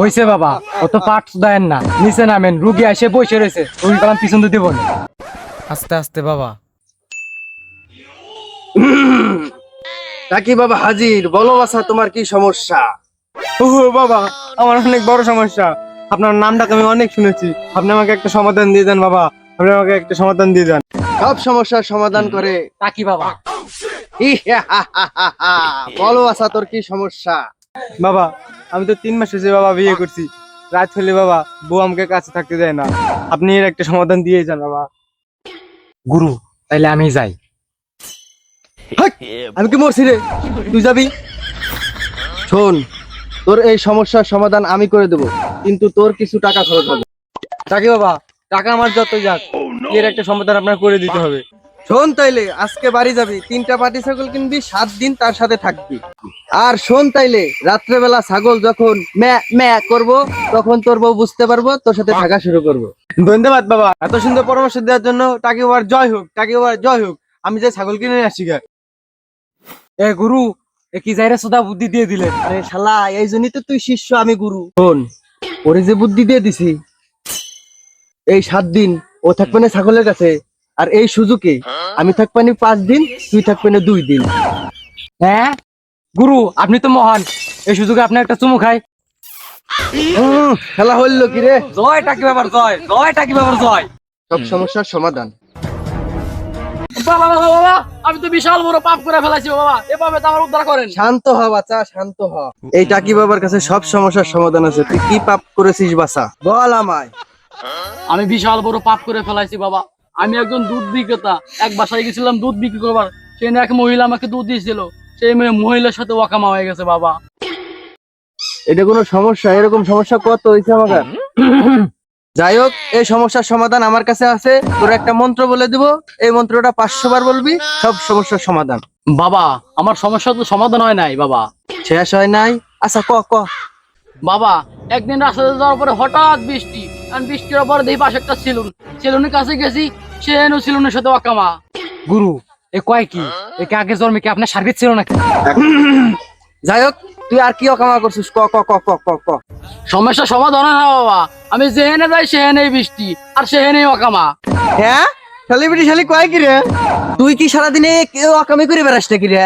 হইছে বাবা অত পাঠ দেন না। নিচে নামেন রুগী এসে বসে রয়েছে। রুগী কালাম পিছন দিতে বলে। আস্তে আস্তে বাবা। নাকি বাবা হাজির? বলো বাসা তোমার কি সমস্যা? ও বাবা আমার অনেক বড় সমস্যা। আপনার নামটাকে আমি অনেক শুনেছি। আপনি আমাকে একটা সমাধান দিয়ে দেন বাবা। আপনি আমাকে একটা সমাধান দিয়ে দেন। সব সমস্যার সমাধান করে। তাকি বাবা? বলো বাসা তোর কি সমস্যা? বাবা আমি তো তিন মাস হয়েছে বাবা বিয়ে করছি রাত হলে বাবা বউ আমাকে কাছে থাকতে দেয় না। আপনি এর একটা সমাধান দিয়ে যান বাবা। গুরু তাইলে আমি যাই। আমি কি মরছি রে? তুই যাবি? শোন তোর এই সমস্যার সমাধান আমি করে দেব কিন্তু তোর কিছু টাকা খরচ হবে। তাকে বাবা টাকা আমার যত যাক এর একটা সমাধান আপনার করে দিতে হবে। শোন তাইলে আজকে বাড়ি যাবি তিনটা পাটি ছাগল কিনবি সাত দিন তার সাথে থাকবি। আর শোন তাইলে রাত্রেবেলা ছাগল যখন ম্যা ম্যা করব তখন তোর বউ বুঝতে পারব তোর সাথে থাকা শুরু করব। ধন্যবাদ বাবা। এত সুন্দর পরামর্শ দেওয়ার জন্য তাকে ওর জয় হোক তাকে ওর জয় হোক। আমি যে ছাগল কিনে আসি গা। এ গুরু এ কি যাইরে সোদা বুদ্ধি দিয়ে দিলেন? আরে শালা এই জন্যই তো তুই শিষ্য আমি গুরু। শোন ওরে যে বুদ্ধি দিয়ে দিছি এই সাত দিন ও থাকবে না ছাগলের কাছে আর এই সুযোগে আমি থাকবে পাঁচ দিন তুই থাকবে না দুই দিন। হ্যাঁ? গুরু আপনি তো মহান। এই সুযোগে আপনি একটা চুমু খাই খেলা হইল কি রে? জয় টাকি বাবার জয় জয় টাকি বাবার জয়। সব সমস্যার সমাধান। বাবা বাবা বাবা আমি তো বিশাল বড় পাপ করে ফেলেছি বাবা এভাবে তো আমার উদ্ধার করেন। শান্ত হ বাচ্চা শান্ত হ। এই টাকি বাবার কাছে সব সমস্যার সমাধান আছে তুই কি পাপ করেছিস বল আমায়। আমি বিশাল বড় পাপ করে ফেলাইছি বাবা আমি একজন দুধ বিক্রেতা এক বাসায় গেছিলাম দুধ বিক্রি করবার সেই এক মহিলা আমাকে দুধ দিয়েছিল সেই মেয়ে মহিলার সাথে ওয়াকামা হয়ে গেছে বাবা। এটা কোনো সমস্যা? এরকম সমস্যা কত হয়েছে আমার যাই হোক এই সমস্যার সমাধান আমার কাছে আছে। তোর একটা মন্ত্র বলে দিব। এই মন্ত্রটা পাঁচশো বার বলবি সব সমস্যার সমাধান। বাবা আমার সমস্যা তো সমাধান হয় নাই বাবা। শেষ হয় নাই? আচ্ছা ক ক। বাবা একদিন রাস্তাতে যাওয়ার পরে হঠাৎ বৃষ্টি আর বৃষ্টির পরে দেখি পাশে একটা সেলুন। সেলুনের কাছে গেছি সাথে অকামা। গুরু, এ কয় কি? একে আগে জন্মে কি আপনার ছিল নাকি? যাই হোক, তুই আর কি অকামা করছিস? ক ক ক ক ক ক। সমস্যা সমাধান না বাবা। আমি যেহেনে যাই, সেহেনেই বৃষ্টি, আর সেহেনেই অকামা। হ্যাঁ? সেলিব্রিটি শালি কয় কি রে? তুই কি সারাদিনে কেউ অকামি করে বেড়াস নাকি রে?